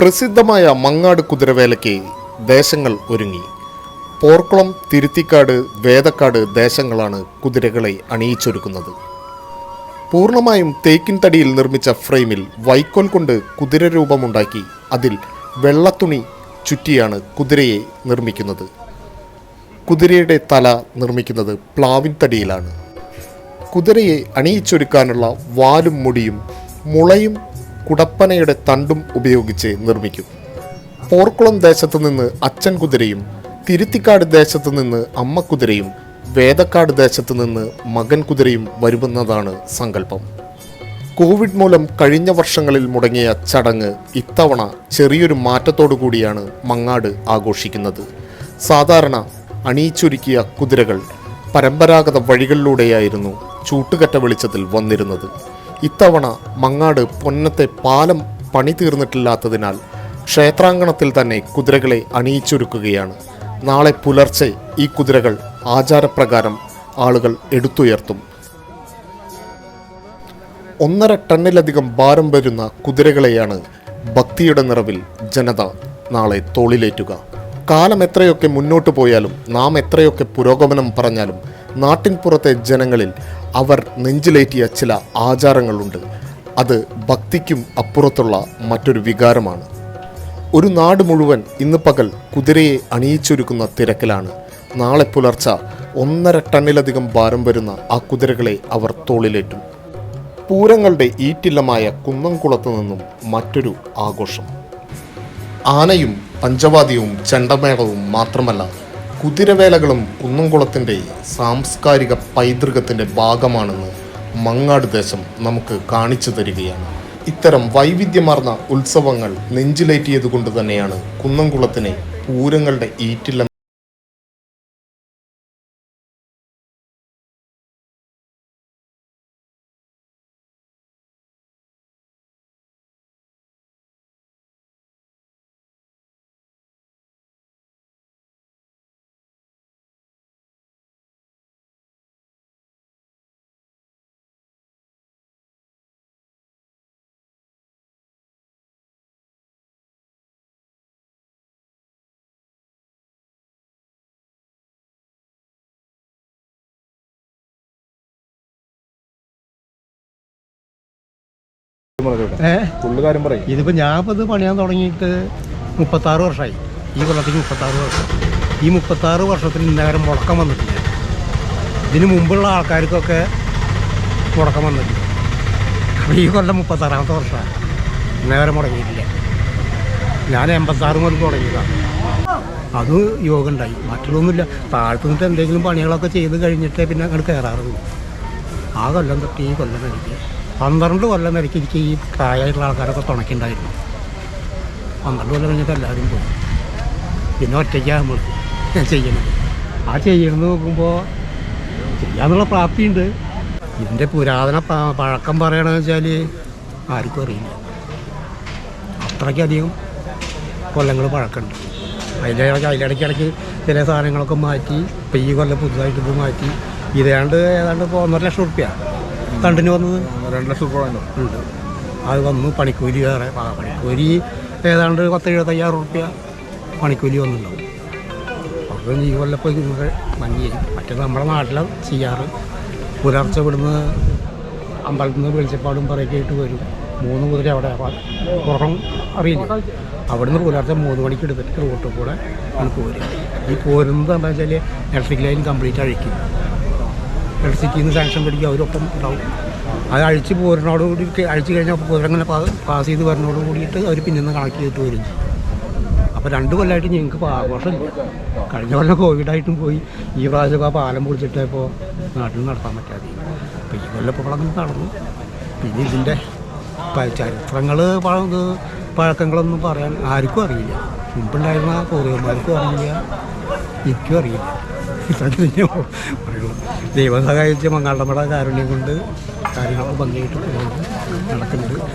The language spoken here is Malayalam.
പ്രസിദ്ധമായ മങ്ങാട് കുതിരവേലയ്ക്ക് ദേശങ്ങൾ ഒരുങ്ങി. പോർക്കുളം തിരുത്തിക്കാട് വേദക്കാട് ദേശങ്ങളാണ് കുതിരകളെ അണിയിച്ചൊരുക്കുന്നത്. പൂർണമായും തേക്കിൻ തടിയിൽ നിർമ്മിച്ച ഫ്രെയിമിൽ വൈക്കോൽ കൊണ്ട് കുതിര രൂപമുണ്ടാക്കി അതിൽ വെള്ളത്തുണി ചുറ്റിയാണ് കുതിരയെ നിർമ്മിക്കുന്നത്. കുതിരയുടെ തല നിർമ്മിക്കുന്നത് പ്ലാവിൻ തടിയിലാണ്. കുതിരയെ അണിയിച്ചൊരുക്കാനുള്ള വാലും മുടിയും മുളയും കുടപ്പനയുടെ തണ്ടും ഉപയോഗിച്ച് നിർമ്മിക്കും. പോർക്കുളം ദേശത്തു നിന്ന് അച്ഛൻ കുതിരയും തിരുത്തിക്കാട് ദേശത്തു നിന്ന് അമ്മ കുതിരയും വേദക്കാട് ദേശത്തു നിന്ന് മകൻ കുതിരയും വരുമെന്നതാണ് സങ്കല്പം. കോവിഡ് മൂലം കഴിഞ്ഞ വർഷങ്ങളിൽ മുടങ്ങിയ ചടങ്ങ് ഇത്തവണ ചെറിയൊരു മാറ്റത്തോടു കൂടിയാണ് മങ്ങാട് ആഘോഷിക്കുന്നത്. സാധാരണ അണിയിച്ചൊരുക്കിയ കുതിരകൾ പരമ്പരാഗത വഴികളിലൂടെയായിരുന്നു ചൂട്ടുകറ്റ വെളിച്ചത്തിൽ വന്നിരുന്നത്. ഇത്തവണ മങ്ങാട് പൊന്നത്തെ പാലം പണി തീർന്നിട്ടില്ലാത്തതിനാൽ ക്ഷേത്രാങ്കണത്തിൽ തന്നെ കുതിരകളെ അണിയിച്ചൊരുക്കുകയാണ്. നാളെ പുലർച്ചെ ഈ കുതിരകൾ ആചാരപ്രകാരം ആളുകൾ എടുത്തുയർത്തും. ഒന്നര ടണ്ണിലധികം ഭാരം വരുന്ന കുതിരകളെയാണ് ഭക്തിയുടെ നിറവിൽ ജനത നാളെ തോളിലേറ്റുക. കാലം എത്രയൊക്കെ മുന്നോട്ട് പോയാലും നാം എത്രയൊക്കെ പുരോഗമനം പറഞ്ഞാലും നാട്ടിൻപുറത്തെ ജനങ്ങളിൽ അവർ നെഞ്ചിലേറ്റിയ ചില ആചാരങ്ങളുണ്ട്. അത് ഭക്തിക്കും അപ്പുറത്തുള്ള മറ്റൊരു വികാരമാണ്. ഒരു നാട് മുഴുവൻ ഇന്ന് പകൽ കുതിരയെ അണിയിച്ചൊരുക്കുന്ന തിരക്കിലാണ്. നാളെ പുലർച്ച ഒന്നര ടണ്ണിലധികം ഭാരം വരുന്ന ആ കുതിരകളെ അവർ തോളിലേറ്റും. പൂരങ്ങളുടെ ഈറ്റില്ലമായ കുന്നംകുളത്ത് നിന്നും മറ്റൊരു ആഘോഷം. ആനയും പഞ്ചവാദ്യവും ചണ്ടമേളവും മാത്രമല്ല കുതിരവേലകളും കുന്നംകുളത്തിന്റെ സാംസ്കാരിക പൈതൃകത്തിന്റെ ഭാഗമാണെന്ന് മങ്ങാട് ദേശം നമുക്ക് കാണിച്ചു തരികയാണ്. ഇത്തരം വൈവിധ്യമാർന്ന ഉത്സവങ്ങൾ നെഞ്ചിലേറ്റിയതുകൊണ്ട് തന്നെയാണ് കുന്നംകുളത്തിനെ പൂരങ്ങളുടെ ഈറ്റില്ലം കാര്യം പറയും. ഇതിപ്പോൾ ഞാൻ ഇത് പണിയാൻ തുടങ്ങിയിട്ട് മുപ്പത്താറ് വർഷമായി ഈ കൊല്ലത്തേക്ക് മുപ്പത്താറ് വർഷം. ഈ മുപ്പത്താറ് വർഷത്തിൽ ഇന്നേരം മുടക്കം വന്നിട്ടില്ല. ഇതിന് മുമ്പുള്ള ആൾക്കാർക്കൊക്കെ മുടക്കം വന്നിട്ടില്ല. അപ്പോൾ ഈ കൊല്ലം മുപ്പത്താറാമത്തെ വർഷമാണ്. ഇന്നേരം മുടങ്ങിയിട്ടില്ല. ഞാൻ എൺപത്താറ് മുതൽ തുടങ്ങിയതാണ് അത് യോഗം ഉണ്ടായി മറ്റുള്ളൊന്നുമില്ല. താഴ്ത്തു നിന്നിട്ട് എന്തെങ്കിലും പണികളൊക്കെ ചെയ്ത് കഴിഞ്ഞിട്ടേ പിന്നെ അങ്ങോട്ട് കയറാറുള്ളൂ ആ കൊല്ലം തൊട്ട് ഈ കൊല്ലം എനിക്ക് പന്ത്രണ്ട് കൊല്ലം വരയ്ക്ക് എനിക്ക് ഈ പ്രായമായിട്ടുള്ള ആൾക്കാരൊക്കെ തുണയ്ക്കുണ്ടായിരുന്നു പന്ത്രണ്ട് കൊല്ലം കഴിഞ്ഞിട്ട് എല്ലാവരും പോയി. പിന്നെ ഒറ്റയ്ക്കാകുമ്പോൾ ഞാൻ ചെയ്യണത്. ആ ചെയ്യണമെന്ന് നോക്കുമ്പോൾ ചെയ്യാന്നുള്ള പ്രാപ്തിയുണ്ട്. ഇതിന്റെ പുരാതന പഴക്കം പറയണമെന്ന് വെച്ചാൽ ആർക്കും അറിയില്ല. അത്രയ്ക്കധികം കൊല്ലങ്ങൾ പഴക്കമുണ്ട്. അതിന്റെ ഇടയ്ക്ക് അതിലിടയ്ക്ക് ഇടയ്ക്ക് ചില സാധനങ്ങളൊക്കെ മാറ്റി ഇപ്പം ഈ കൊല്ലം പുതുതായിട്ട് ഇത് മാറ്റി ഇതേണ്ട് ഏതാണ്ട് ഇപ്പോൾ ഒന്നര ലക്ഷം റുപ്യ തണ്ടിന് വന്നത്? രണ്ട് ലക്ഷം രൂപ ഉണ്ട്. അത് വന്നു. പണിക്കൂലി വേറെ. പണിക്കൂലി ഏതാണ്ട് പത്ത് എഴുപത്തയ്യായിരം റുപ്യ പണിക്കൂലി വന്നിട്ടുണ്ടാവും. അപ്പം ഈ കൊല്ലപ്പോൾ ഇങ്ങനെ മഞ്ഞി മറ്റേ നമ്മുടെ നാട്ടിൽ ചെയ്യാറ്. പുലർച്ചെ ഇവിടുന്ന് അമ്പലത്തിൽ നിന്ന് വെളിച്ചപ്പാടും പറയുകയായിട്ട് വരും. മൂന്ന് കുതിര അവിടെ പുറം അറിയില്ല. അവിടുന്ന് പുലർച്ചെ മൂന്ന് മണിക്ക് എടുത്തിട്ട് റോട്ടിൽ കൂടെ നമുക്ക് പോരും. ഈ പോരുന്നത് എന്താ വെച്ചാൽ ഇലക്ട്രിക് ലൈൻ കംപ്ലീറ്റ് അഴിക്കും ഇലക്ട്രിസിറ്റിയിൽ നിന്ന് സാങ്ഷൻ പിടിക്കുക അവരൊപ്പം ഉണ്ടാവും. അത് അഴിച്ച് പോരുന്നതോട് കൂടി അഴിച്ച് കഴിഞ്ഞാൽ കുതിരങ്ങനെ പാസ് ചെയ്ത് വരുന്നതോട് കൂടിയിട്ട് അവർ പിന്നെ നിന്ന് കണക്ട് ചെയ്തിട്ട് വരും. അപ്പോൾ രണ്ട് കൊല്ലമായിട്ട് ഞങ്ങൾക്ക് ആഘോഷമില്ല. കഴിഞ്ഞ കൊല്ലം കോവിഡായിട്ടും പോയി. ഈ പ്രാവശ്യം ആ പാലം പൊളിച്ചിട്ട് ഇപ്പോൾ നാട്ടിൽ നടത്താൻ പറ്റാതെ. അപ്പോൾ ഈ കൊല്ലം ഇപ്പോൾ അങ്ങനെ നടന്നു. പിന്നെ ഇതിന്റെ ചരിത്രങ്ങൾ പഴക്കങ്ങളൊന്നും പറയാൻ ആർക്കും അറിയില്ല. മുമ്പുണ്ടായിരുന്ന കോറിയന്മാർക്കും അറിയില്ല. എനിക്കും അറിയില്ല. ഇതൊക്കെ തന്നെ പറയുള്ളൂ ദൈവം സഹായിച്ച കാരുണ്യം കൊണ്ട് കാര്യങ്ങൾ ഭംഗിയായിട്ട് നടക്കുന്നുണ്ട്.